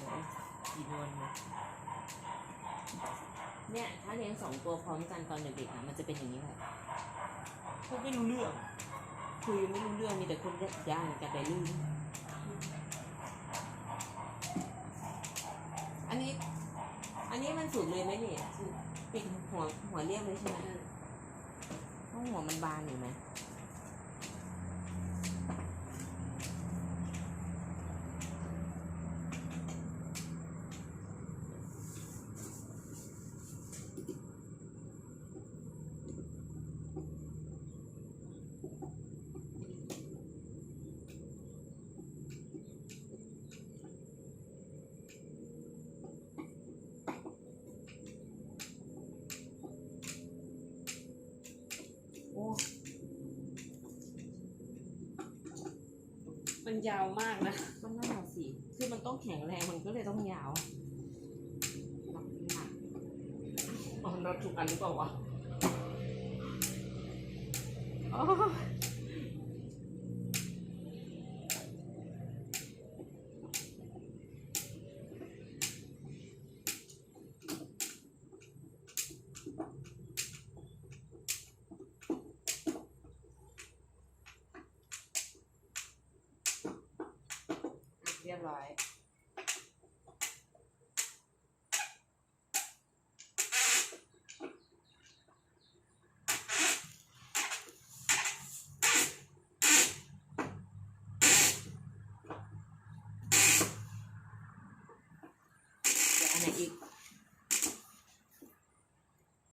เลยกี่นวลเลยเนี่ยถ้าเลี้ยงสองตัวพร้อมกันตอนเด็กๆอะมันจะเป็นอย่างนี้แหละพูดไม่รู้เรื่องคุยไม่รู้เรื่องมีแต่คนย่างกันไปลื่นอันนี้ อันนี้มันสุดเลยไหมเนี่ยปิดหัวหัวเรียบเลยใช่ไหมเพราะหัวมันบานอยู่ไหม มันยาวมากนะ มันน่าสิ คือมันต้องแข็งแรง มันก็เลยต้องยาวหนักอ๋อเราถูกอันหรือเปล่าวะอ๋อ เรีย